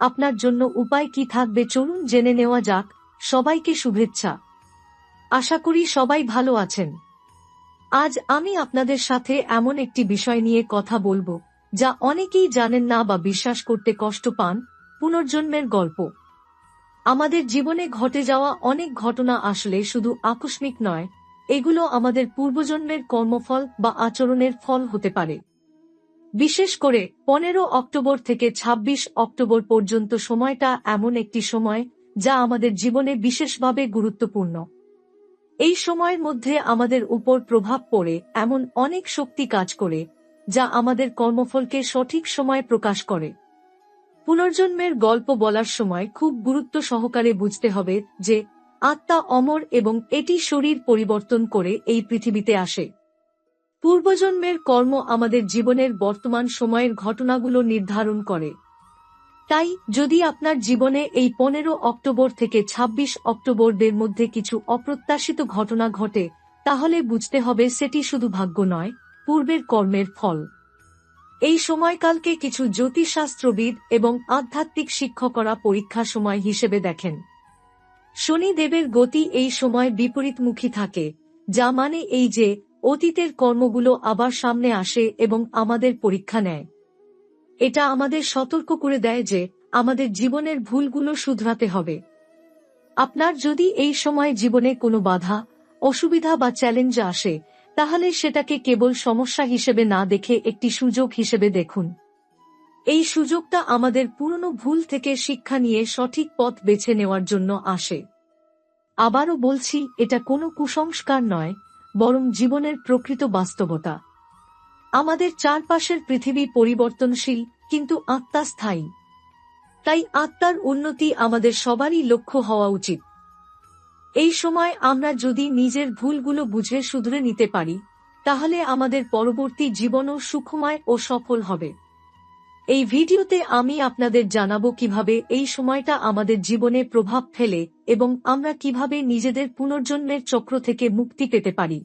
আপনার জন্য উপায় কি থাকবে চলুন জেনে নেওয়া যাক। সবাইকে শুভেচ্ছা। আশা করি সবাই ভালো আছেন। আজ আমি আপনাদের সাথে এমন একটি বিষয় নিয়ে কথা বলব, যা অনেকেই জানেন না বা বিশ্বাস করতে কষ্ট পান, পুনর্জন্মের গল্প। আমাদের জীবনে ঘটে যাওয়া অনেক ঘটনা আসলে শুধু আকস্মিক নয়, এগুলো আমাদের পূর্বজন্মের কর্মফল বা আচরণের ফল হতে পারে। বিশেষ করে পনেরো অক্টোবর থেকে ২৬ অক্টোবর পর্যন্ত সময়টা এমন একটি সময় যা আমাদের জীবনে বিশেষভাবে গুরুত্বপূর্ণ। এই সময়ের মধ্যে আমাদের উপর প্রভাব পড়ে এমন অনেক শক্তি কাজ করে, যা আমাদের কর্মফলকে সঠিক সময় প্রকাশ করে। পুনর্জন্মের গল্প বলার সময় খুব গুরুত্ব সহকারে বুঝতে হবে যে, আত্মা অমর এবং এটি শরীর পরিবর্তন করে এই পৃথিবীতে আসে। পূর্বজন্মের কর্ম আমাদের জীবনের বর্তমান সময়ের ঘটনাগুলো নির্ধারণ করে। তাই, যদি আপনার জীবনে এই পনেরো অক্টোবর থেকে ২৬ অক্টোবরদের মধ্যে কিছু অপ্রত্যাশিত ঘটনা ঘটে, তাহলে বুঝতে হবে সেটি শুধু ভাগ্য নয়, পূর্বের কর্মের ফল। এই সময়কালকে কিছু জ্যোতিষশাস্ত্রবিদ এবং আধ্যাত্মিক শিক্ষকরা পরীক্ষা সময় হিসেবে দেখেন। শনিদেবের গতি এই সময় বিপরীতমুখী থাকে, যা মানে এই যে অতীতের কর্মগুলো আবার সামনে আসে এবং আমাদের পরীক্ষা নেয়। এটা আমাদের সতর্ক করে দেয় যে আমাদের জীবনের ভুলগুলো শুধরাতে হবে। আপনার যদি এই সময় জীবনে কোনো বাধা, অসুবিধা বা চ্যালেঞ্জ আসে, তাহলে সেটাকে কেবল সমস্যা হিসেবে না দেখে একটি সুযোগ হিসেবে দেখুন। এই সুযোগটা আমাদের পুরনো ভুল থেকে শিক্ষা নিয়ে সঠিক পথ বেছে নেওয়ার জন্য আসে। আবারও বলছি, এটা কোনো কুসংস্কার নয় বরং জীবনের প্রকৃত বাস্তবতা। আমাদের চারপাশের পৃথিবী পরিবর্তনশীল, কিন্তু আত্মা স্থায়ী। তাই আত্মার উন্নতি আমাদের সবারই লক্ষ্য হওয়া উচিত। এই সময় আমরা যদি নিজের ভুলগুলো বুঝে শুধরে নিতে পারি, তাহলে আমাদের পরবর্তী জীবনও সুখময় ও সফল হবে। এই ভিডিওতে আমি আপনাদের জানাব কীভাবে এই সময়টা আমাদের জীবনে প্রভাব ফেলে এবং আমরা কীভাবে নিজেদের পুনর্জন্মের চক্র থেকে মুক্তি পেতে পারি।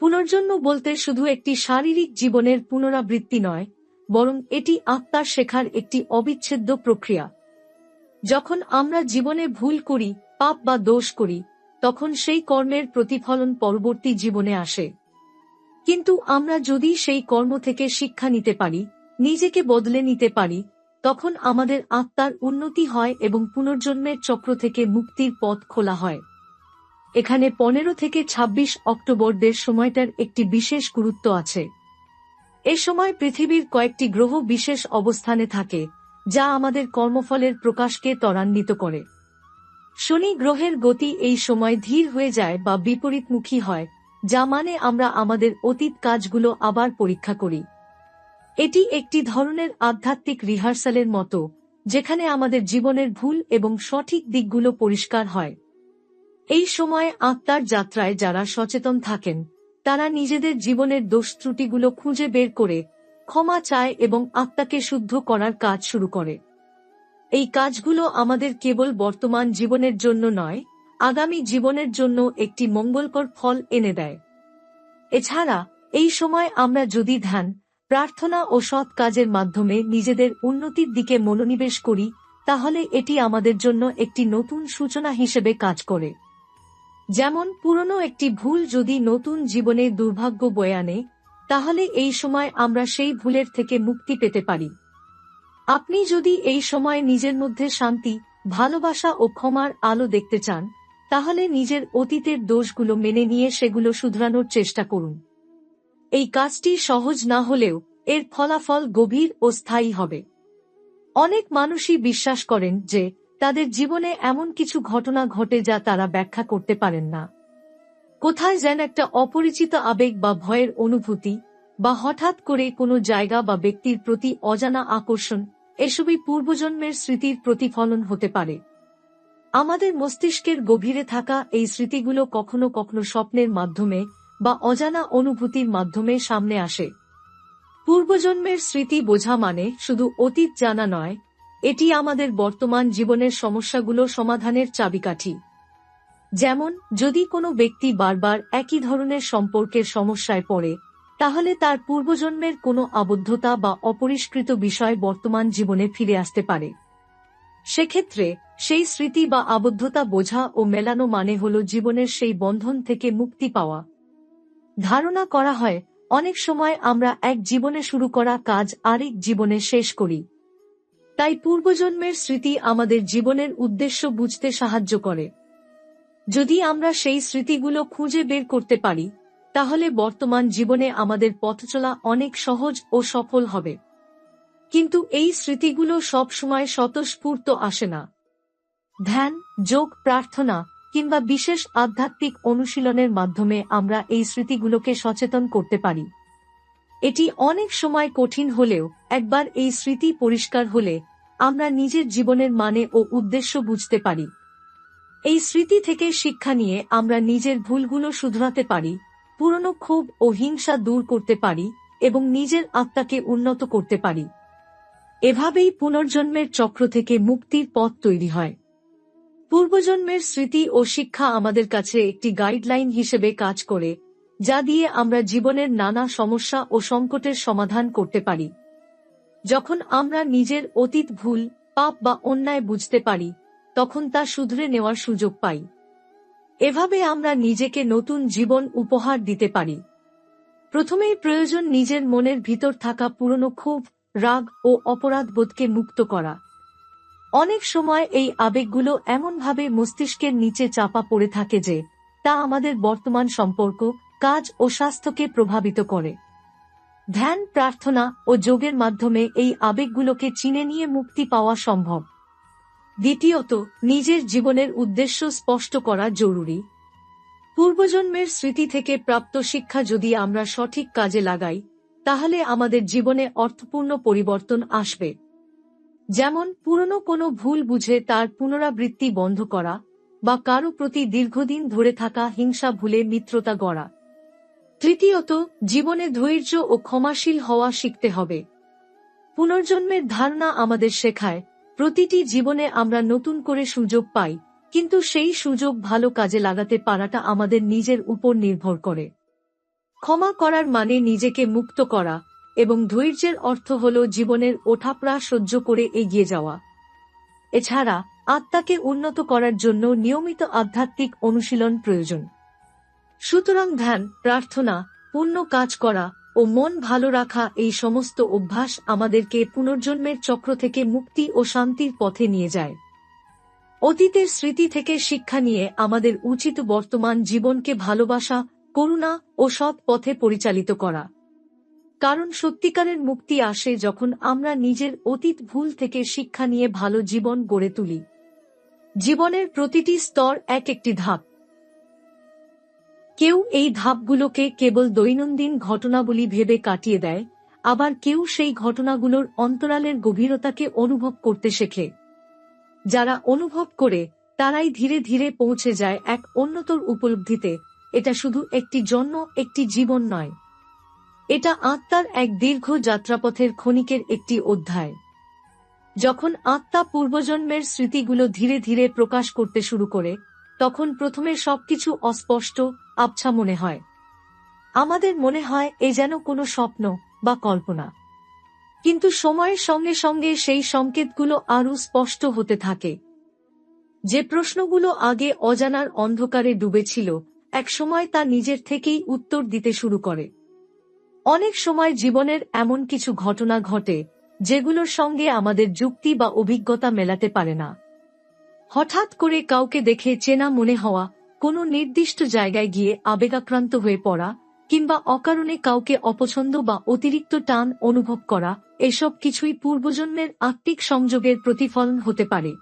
পুনর্জন্ম বলতে শুধু একটি শারীরিক জীবনের পুনরাবৃত্তি নয়, বরং এটি আত্মার শেখার একটি অবিচ্ছেদ্য প্রক্রিয়া। যখন আমরা জীবনে ভুল করি, পাপ বা দোষ করি, তখন সেই কর্মের প্রতিফলন পরবর্তী জীবনে আসে। কিন্তু আমরা যদি সেই কর্ম থেকে শিক্ষা নিতে পারি নিজেকে বদলে নিতে পারি, তখন আমাদের আত্মার উন্নতি হয় এবং পুনর্জন্মের চক্র থেকে মুক্তির পথ খোলা হয়। এখানে পনেরো থেকে ২৬ অক্টোবরদের সময়টার একটি বিশেষ গুরুত্ব আছে। এ সময় পৃথিবীর কয়েকটি গ্রহ বিশেষ অবস্থানে থাকে, যা আমাদের কর্মফলের প্রকাশকে ত্বরান্বিত করে। শনি গ্রহের গতি এই সময় ধীর হয়ে যায় বা বিপরীতমুখী হয়, যা মানে আমরা আমাদের অতীত কাজগুলো আবার পরীক্ষা করি। এটি একটি ধরনের আধ্যাত্মিক রিহার্সালের মতো, যেখানে আমাদের জীবনের ভুল এবং সঠিক দিকগুলো পরিষ্কার হয়। এই সময় আত্মার যাত্রায় যারা সচেতন থাকেন, তারা নিজেদের জীবনের দোষ ত্রুটিগুলো খুঁজে বের করে, ক্ষমা চায় এবং আত্মাকে শুদ্ধ করার কাজ শুরু করে। এই কাজগুলো আমাদের কেবল বর্তমান জীবনের জন্য নয়, আগামী জীবনের জন্য একটি মঙ্গলকর ফল এনে দেয়। এছাড়া, এই সময় আমরা যদি ধ্যান প্রার্থনা ও সৎ কাজের মাধ্যমে নিজেদের উন্নতির দিকে মনোনিবেশ করি, তাহলে এটি আমাদের জন্য একটি নতুন সূচনা হিসেবে কাজ করে। যেমন, পুরনো একটি ভুল যদি নতুন জীবনে দুর্ভাগ্য বয়ে আনে, তাহলে এই সময় আমরা সেই ভুলের থেকে মুক্তি পেতে পারি। আপনি যদি এই সময় নিজের মধ্যে শান্তি, ভালোবাসা ও ক্ষমার আলো দেখতে চান, তাহলে নিজের অতীতের দোষগুলো মেনে নিয়ে সেগুলো শুধরানোর চেষ্টা করুন। এই কাজটি সহজ না হলেও এর ফলাফল গভীর ও স্থায়ী হবে। অনেক মানুষই বিশ্বাস করেন যে তাদের জীবনে এমন কিছু ঘটনা ঘটে যা তারা ব্যাখ্যা করতে পারেন না। কোথায় যেন একটা অপরিচিত আবেগ বা ভয়ের অনুভূতি বা হঠাৎ করে কোনো জায়গা বা ব্যক্তির প্রতি অজানা আকর্ষণ এসবই পূর্বজন্মের স্মৃতির প্রতিফলন হতে পারে। আমাদের মস্তিষ্কের গভীরে থাকা এই স্মৃতিগুলো কখনো কখনো স্বপ্নের মাধ্যমে বা অজানা অনুভূতির মাধ্যমে সামনে আসে। পূর্বজন্মের স্মৃতি বোঝা মানে শুধু অতীত জানা নয়, এটি আমাদের বর্তমান জীবনের সমস্যাগুলো সমাধানের চাবিকাঠি। যেমন, যদি কোনো ব্যক্তি বারবার একই ধরনের সম্পর্কের সমস্যায় পড়ে, তাহলে তার পূর্বজন্মের কোনো আবদ্ধতা বা অপরিষ্কৃত বিষয় বর্তমান জীবনে ফিরে আসতে পারে। সেক্ষেত্রে, সেই স্মৃতি বা আবদ্ধতা বোঝা ও মেলানো মানে হল জীবনের সেই বন্ধন থেকে মুক্তি পাওয়া। ধারণা করা হয়, অনেক সময় আমরা এক জীবনে শুরু করা কাজ আরেক জীবনে শেষ করি। তাই পূর্বজন্মের স্মৃতি আমাদের জীবনের উদ্দেশ্য বুঝতে সাহায্য করে। যদি আমরা সেই স্মৃতিগুলো খুঁজে বের করতে পারি, তাহলে বর্তমান জীবনে আমাদের পথচলা অনেক সহজ ও সফল হবে। কিন্তু এই স্মৃতিগুলো সবসময় স্বতঃস্ফূর্ত আসে না। ধ্যান, যোগ, প্রার্থনা কিংবা বিশেষ আধ্যাত্মিক অনুশীলনের মাধ্যমে আমরা এই স্মৃতিগুলোকে সচেতন করতে পারি। এটি অনেক সময় কঠিন হলেও একবার এই স্মৃতি পরিষ্কার হলে আমরা নিজের জীবনের মানে ও উদ্দেশ্য বুঝতে পারি। এই স্মৃতি থেকে শিক্ষা নিয়ে আমরা নিজের ভুলগুলো শুধরাতে পারি, পুরনো ক্ষোভ ও হিংসা দূর করতে পারি এবং নিজের আত্মাকে উন্নত করতে পারি। এভাবেই পুনর্জন্মের চক্র থেকে মুক্তির পথ তৈরি হয়। পূর্বজন্মের স্মৃতি ও শিক্ষা আমাদের কাছে একটি গাইডলাইন হিসেবে কাজ করে, যা দিয়ে আমরা জীবনের নানা সমস্যা ও সংকটের সমাধান করতে পারি। যখন আমরা নিজের অতীত ভুল, পাপ বা অন্যায় বুঝতে পারি, তখন তা শুধরে নেওয়ার সুযোগ পাই। এভাবে আমরা নিজেকে নতুন জীবন উপহার দিতে পারি। প্রথমেই প্রয়োজন নিজের মনের ভিতর থাকা পুরনো ক্ষোভ, রাগ ও অপরাধবোধকে মুক্ত করা। অনেক সময় এই আবেগগুলো এমনভাবে মস্তিষ্কের নিচে চাপা পড়ে থাকে যে, তা আমাদের বর্তমান সম্পর্ক, কাজ ও স্বাস্থ্যকে প্রভাবিত করে। ধ্যান, প্রার্থনা ও যোগের মাধ্যমে এই আবেগগুলোকে চিনে নিয়ে মুক্তি পাওয়া সম্ভব। দ্বিতীয়ত, নিজের জীবনের উদ্দেশ্য স্পষ্ট করা জরুরি। পূর্বজন্মের স্মৃতি থেকে প্রাপ্ত শিক্ষা যদি আমরা সঠিক কাজে লাগাই, তাহলে আমাদের জীবনে অর্থপূর্ণ পরিবর্তন আসবে। যেমন পুরনো কোনো ভুল বুঝে তার পুনরাবৃত্তি বন্ধ করা, বা কারও প্রতি দীর্ঘদিন ধরে থাকা হিংসা ভুলে মিত্রতা গড়া। তৃতীয়ত, জীবনে ধৈর্য ও ক্ষমাশীল হওয়া শিখতে হবে। পুনর্জন্মের ধারণা আমাদের শেখায়, প্রতিটি জীবনে আমরা নতুন করে সুযোগ পাই, কিন্তু সেই সুযোগ ভালো কাজে লাগাতে পারাটা আমাদের নিজের উপর নির্ভর করে। ক্ষমা করার মানে নিজেকে মুক্ত করা এবং ধৈর্যের অর্থ হল জীবনের ওঠাপড়া সহ্য করে এগিয়ে যাওয়া। এছাড়া, আত্মাকে উন্নত করার জন্য নিয়মিত আধ্যাত্মিক অনুশীলন প্রয়োজন। সুতরাং ধ্যান, প্রার্থনা, পূর্ণ কাজ করা ও মন ভালো রাখা এই সমস্ত অভ্যাস আমাদেরকে পুনর্জন্মের চক্র থেকে মুক্তি ও শান্তির পথে নিয়ে যায়। অতীতের স্মৃতি থেকে শিক্ষা নিয়ে আমাদের উচিত বর্তমান জীবনকে ভালোবাসা, করুণা ও সৎ পথে পরিচালিত করা। কারণ সত্যিকারের মুক্তি আসে যখন আমরা নিজের অতীত ভুল থেকে শিক্ষা নিয়ে ভালো জীবন গড়ে তুলি। জীবনের প্রতিটি স্তর এক একটি ধাপ। কেউ এই ধাপগুলোকে কেবল দৈনন্দিন ঘটনাবলী ভেবে কাটিয়ে দেয়, আবার কেউ সেই ঘটনাগুলোর অন্তরালের গভীরতাকে অনুভব করতে শেখে। যারা অনুভব করে, তারাই ধীরে ধীরে পৌঁছে যায় এক অন্যতর উপলব্ধিতে। এটা শুধু একটি জন্ম, একটি জীবন নয়। এটা আত্মার এক দীর্ঘ যাত্রাপথের ক্ষণিকের একটি অধ্যায়। যখন আত্মা পূর্বজন্মের স্মৃতিগুলো ধীরে ধীরে প্রকাশ করতে শুরু করে, তখন প্রথমে সবকিছু অস্পষ্ট, আবছা মনে হয়। আমাদের মনে হয় এ যেন কোনো স্বপ্ন বা কল্পনা। কিন্তু সময়ের সঙ্গে সঙ্গে সেই সংকেতগুলো আরও স্পষ্ট হতে থাকে। যে প্রশ্নগুলো আগে অজানার অন্ধকারে ডুবেছিল, একসময় তা নিজের থেকেই উত্তর দিতে শুরু করে। অনেক সময় জীবনের এমন কিছু ঘটনা ঘটে, যেগুলোর সঙ্গে আমাদের যুক্তি বা অভিজ্ঞতা মেলাতে পারে না। হঠাৎ করে কাউকে দেখে চেনা মনে হওয়া, কোনো নির্দিষ্ট জায়গায় গিয়ে আবেগাক্রান্ত হয়ে পড়া, কিংবা অকারণে কাউকে অপছন্দ বা অতিরিক্ত টান অনুভব করা, এসব কিছুই পূর্বজন্মের আত্মিক সংযোগের প্রতিফলন হতে পারে।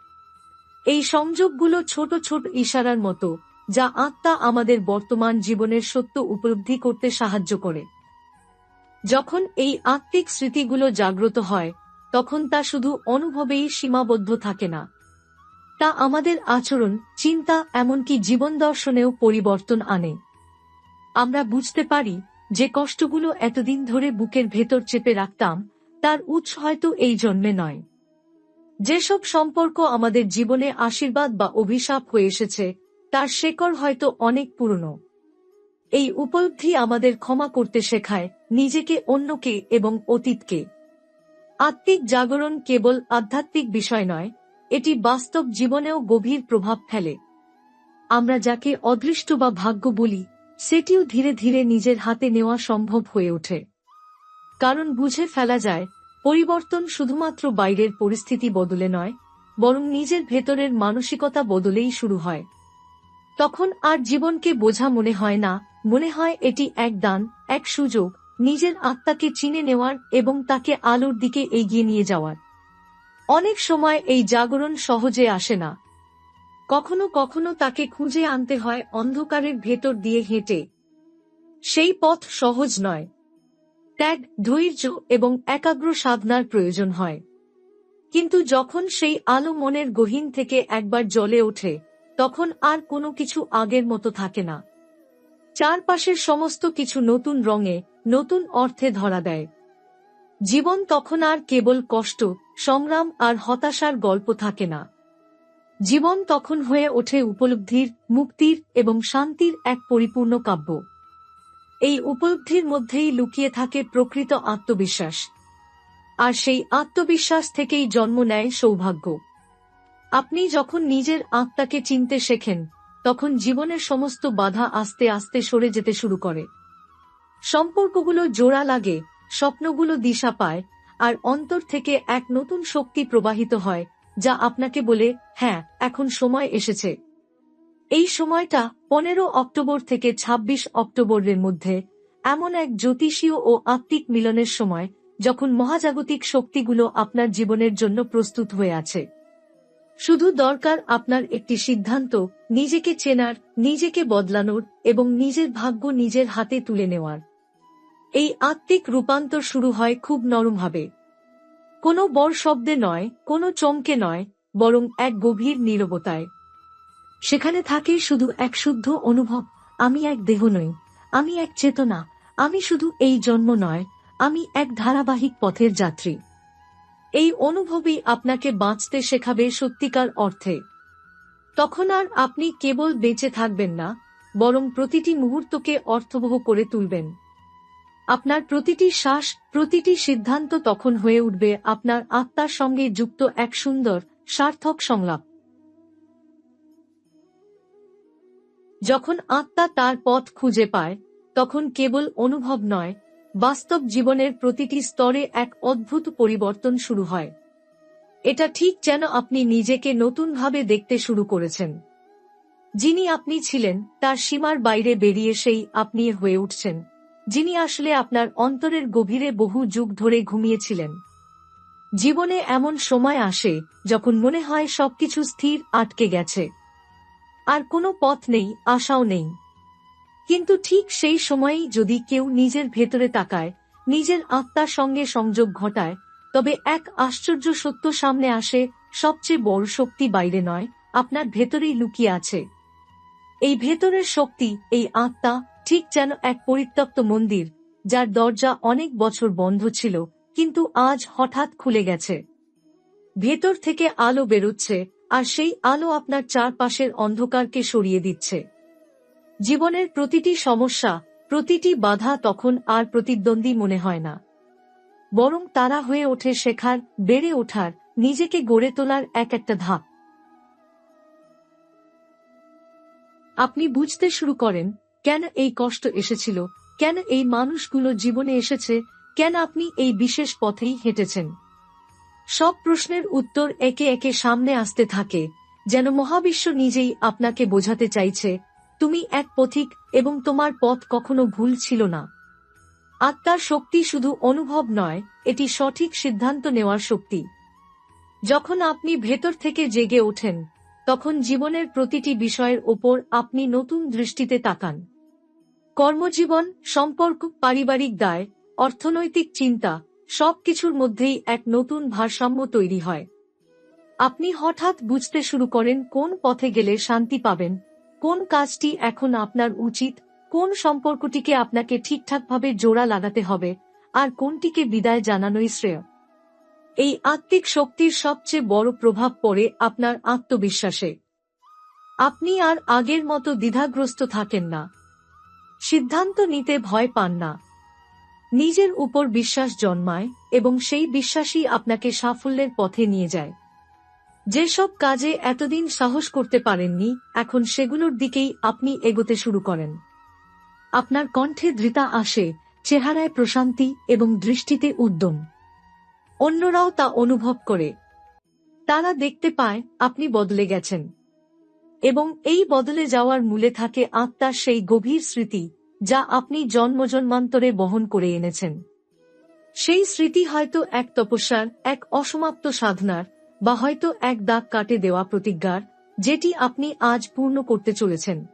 এই সংযোগগুলো ছোট ছোট ইশারার মতো, যা আত্মা আমাদের বর্তমান জীবনের সত্য উপলব্ধি করতে সাহায্য করে। যখন এই আত্মিক স্মৃতিগুলো জাগ্রত হয়, তখন তা শুধু অনুভবেই সীমাবদ্ধ থাকে না। তা আমাদের আচরণ, চিন্তা, এমনকি জীবন দর্শনেও পরিবর্তন আনে। আমরা বুঝতে পারি যে কষ্টগুলো এতদিন ধরে বুকের ভেতর চেপে রাখতাম, তার উৎস হয়তো এই জন্মে নয়। যেসব সম্পর্ক আমাদের জীবনে আশীর্বাদ বা অভিশাপ হয়ে এসেছে, তার শেকড় হয়তো অনেক পুরনো। এই উপলব্ধি আমাদের ক্ষমা করতে শেখায় নিজেকে অন্যকে এবং অতীতকে। আত্মিক জাগরণ কেবল আধ্যাত্মিক বিষয় নয়, এটি বাস্তব জীবনেও গভীর প্রভাব ফেলে। আমরা যাকে অদৃষ্ট বা ভাগ্য বলি, সেটিও ধীরে ধীরে নিজের হাতে নেওয়া সম্ভব হয়ে ওঠে। কারণ বুঝে ফেলা যায়, পরিবর্তন শুধুমাত্র বাইরের পরিস্থিতি বদলে নয়, বরং নিজের ভেতরের মানসিকতা বদলেই শুরু হয়। তখন আর জীবনকে বোঝা মনে হয় না মনে হয় এটি এক দান, এক সুযোগ, নিজের আত্মাকে চিনে নেওয়ার এবং তাকে আলোর দিকে এগিয়ে নিয়ে যাওয়ার। অনেক সময় এই জাগরণ সহজে আসে না। কখনো কখনো তাকে খুঁজে আনতে হয় অন্ধকারের ভেতর দিয়ে হেঁটে। সেই পথ সহজ নয়। ত্যাগ, ধৈর্য এবং একাগ্র সাধনার প্রয়োজন হয়। কিন্তু যখন সেই আলো মনের গহীন থেকে একবার জ্বলে ওঠে, তখন আর কোনো কিছু আগের মতো থাকে না। চারপাশের সমস্ত কিছু নতুন রঙে, নতুন অর্থে ধরা দেয়। জীবন তখন আর কেবল কষ্ট, সংগ্রাম আর হতাশার গল্প থাকে না। জীবন তখন হয়ে ওঠে উপলব্ধির, মুক্তির এবং শান্তির এক পরিপূর্ণ কাব্য। এই উপলব্ধির মধ্যেই লুকিয়ে থাকে প্রকৃত আত্মবিশ্বাস। আর সেই আত্মবিশ্বাস থেকেই জন্ম নেয় সৌভাগ্য। আপনি যখন নিজের আত্মাকে চিনতে শেখেন তখন জীবনের সমস্ত বাধা আস্তে আস্তে সরে যেতে শুরু করে। সম্পর্কগুলো জোড়া লাগে, স্বপ্নগুলো দিশা পায়, আর অন্তর থেকে এক নতুন শক্তি প্রবাহিত হয়, যা আপনাকে বলে হ্যাঁ এখন সময় এসেছে। এই সময়টা পনেরো অক্টোবর থেকে ২৬ অক্টোবরের মধ্যে এমন এক জ্যোতিষীয় ও আত্মিক মিলনের সময়, যখন মহাজাগতিক শক্তিগুলো আপনার জীবনের জন্য প্রস্তুত হয়ে আছে। শুধু দরকার আপনার একটি সিদ্ধান্ত, নিজেকে চেনার, নিজেকে বদলানোর, এবং নিজের ভাগ্য নিজের হাতে তুলে নেওয়ার। এই আত্মিক রূপান্তর শুরু হয় খুব নরমভাবে। কোনো বড় শব্দে নয়, কোনো চমকে নয়, বরং এক গভীর নীরবতায়। সেখানে থাকে শুধু এক শুদ্ধ অনুভব, আমি এক দেহ নই, আমি এক চেতনা, আমি শুধু এই জন্ম নয়, আমি এক ধারাবাহিক পথের যাত্রী। এই অনুভবই আপনাকে বাঁচতে শেখাবে সত্যিকার অর্থে। তখন আর আপনি কেবল বেঁচে থাকবেন না, বরং প্রতিটি মুহূর্তকে অর্থবহ করে তুলবেন। আপনার প্রতিটি শ্বাস, প্রতিটি সিদ্ধান্ত তখন হয়ে উঠবে আপনার আত্মার সঙ্গে যুক্ত এক সুন্দর, সার্থক সংলাপ। যখন আত্মা তার পথ খুঁজে পায়, তখন কেবল অনুভব নয় বাস্তব জীবনের প্রতিটি স্তরে এক অদ্ভুত পরিবর্তন শুরু হয়। এটা ঠিক যেন আপনি নিজেকে নতুনভাবে দেখতে শুরু করেছেন। যিনি আপনি ছিলেন, তার সীমার বাইরে বেরিয়ে সেই আপনি হয়ে উঠছেন, যিনি আসলে আপনার অন্তরের গভীরে বহু যুগ ধরে ঘুমিয়েছিলেন। জীবনে এমন সময় আসে, যখন মনে হয় সবকিছু স্থির আটকে গেছে। আর কোনো পথ নেই, আশাও নেই। কিন্তু ঠিক সেই সময়েই যদি কেউ নিজের ভেতরে তাকায়, নিজের আত্মার সঙ্গে সংযোগ ঘটায়, তবে এক আশ্চর্য সত্য সামনে আসে, সবচেয়ে বড় শক্তি বাইরে নয়, আপনার ভেতরেই লুকিয়ে আছে। এই ভেতরের শক্তি, এই আত্মা, ঠিক যেন এক পরিত্যক্ত মন্দির, যার দরজা অনেক বছর বন্ধ ছিল, কিন্তু আজ হঠাৎ খুলে গেছে। ভেতর থেকে আলো বেরোচ্ছে, আর সেই আলো আপনার চারপাশের অন্ধকারকে সরিয়ে দিচ্ছে। জীবনের প্রতিটি সমস্যা, প্রতিটি বাধা তখন আর প্রতিদ্বন্দ্বী মনে হয় না। বরং তারা হয়ে ওঠে শেখার, বেড়ে ওঠার, নিজেকে গড়ে তোলার এক একটা ধাপ। আপনি বুঝতে শুরু করেন, কেন এই কষ্ট এসেছিল, কেন এই মানুষগুলো জীবনে এসেছে, কেন আপনি এই বিশেষ পথেই হেঁটেছেন। সব প্রশ্নের উত্তর একে একে সামনে আসতে থাকে, যেন মহাবিশ্ব নিজেই আপনাকে বোঝাতে চাইছে তুমি এক পথিক এবং তোমার পথ কখনো ভুল ছিল না। আত্মার শক্তি শুধু অনুভব নয়, এটি সঠিক সিদ্ধান্ত নেওয়ার শক্তি। যখন আপনি ভেতর থেকে জেগে ওঠেন, তখন জীবনের প্রতিটি বিষয়ের ওপর আপনি নতুন দৃষ্টিতে তাকান। কর্মজীবন, সম্পর্ক, পারিবারিক দায়, অর্থনৈতিক চিন্তা সব কিছুর মধ্যেই এক নতুন ভারসাম্য তৈরি হয়। আপনি হঠাৎ বুঝতে শুরু করেন কোন পথে গেলে শান্তি পাবেন কোন কাজটি এখন আপনার উচিত, কোন সম্পর্কটিকে আপনাকে ঠিকঠাকভাবে জোড়া লাগাতে হবে, আর কোনটিকে বিদায় জানানোই শ্রেয়। এই আত্মিক শক্তির সবচেয়ে বড় প্রভাব পড়ে আপনার আত্মবিশ্বাসে। আপনি আর আগের মতো দ্বিধাগ্রস্ত থাকেন না। সিদ্ধান্ত নিতে ভয় পান না। নিজের উপর বিশ্বাস জন্মায় এবং সেই বিশ্বাসই আপনাকে সাফল্যের পথে নিয়ে যায়। যেসব কাজে এতদিন সাহস করতে পারেননি, এখন সেগুলোর দিকেই আপনি এগোতে শুরু করেন। আপনার কণ্ঠে ধৃতা আসে, চেহারায় প্রশান্তি এবং দৃষ্টিতে উদ্যম। অন্যরাও তা অনুভব করে। তারা দেখতে পায়, আপনি বদলে গেছেন। এবং এই বদলে যাওয়ার মূলে থাকে আত্মার সেই গভীর স্মৃতি, যা আপনি জন্মজন্মান্তরে বহন করে এনেছেন। সেই স্মৃতি হয়তো এক তপস্যার, এক অসমাপ্ত সাধনার বা হয়তো এক দাগ কাটে দেওয়া প্রতিজ্ঞার, যেটি আপনি আজ পূর্ণ করতে চলেছেন।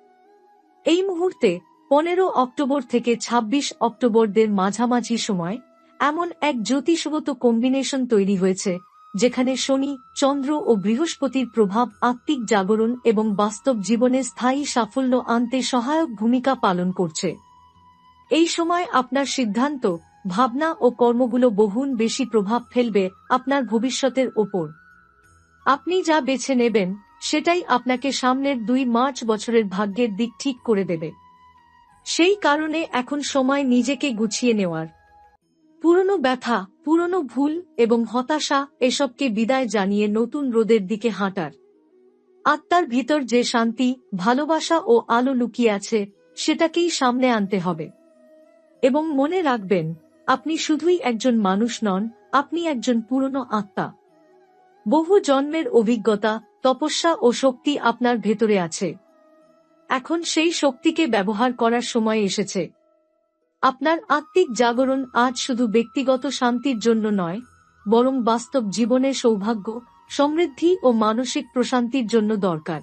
এই মুহূর্তে, পনেরো অক্টোবর থেকে ২৬ অক্টোবরদের মাঝামাঝি সময়, এমন এক জ্যোতিষগত কম্বিনেশন তৈরি হয়েছে, যেখানে শনি, চন্দ্র ও বৃহস্পতির প্রভাব আত্মিক জাগরণ এবং বাস্তব জীবনে স্থায়ী সাফল্য আনতে সহায়ক ভূমিকা পালন করছে। এই সময় আপনার সিদ্ধান্ত, ভাবনা ও কর্মগুলো বহুন বেশি প্রভাব ফেলবে আপনার ভবিষ্যতের ওপর। আপনি যা বেছে নেবেন, সেটাই আপনাকে সামনের দুই মার্চ বছরের ভাগ্যের দিক ঠিক করে দেবে। সেই কারণে এখন সময় নিজেকে গুছিয়ে নেওয়ার। পুরনো ব্যথা, পুরনো ভুল এবং হতাশা এসবকে বিদায় জানিয়ে নতুন রোদের দিকে হাঁটার। আত্মার ভিতর যে শান্তি, ভালোবাসা ও আলো লুকিয়ে আছে, সেটাকেই সামনে আনতে হবে। এবং মনে রাখবেন, আপনি শুধুই একজন মানুষ নন, আপনি একজন পুরনো আত্মা। বহু জন্মের অভিজ্ঞতা, তপস্যা ও শক্তি আপনার ভেতরে আছে। এখন সেই শক্তিকে ব্যবহার করার সময় এসেছে। আপনার আত্মিক জাগরণ আজ শুধু ব্যক্তিগত শান্তির জন্য নয়, বরং বাস্তব জীবনের সৌভাগ্য, সমৃদ্ধি ও মানসিক প্রশান্তির জন্য দরকার।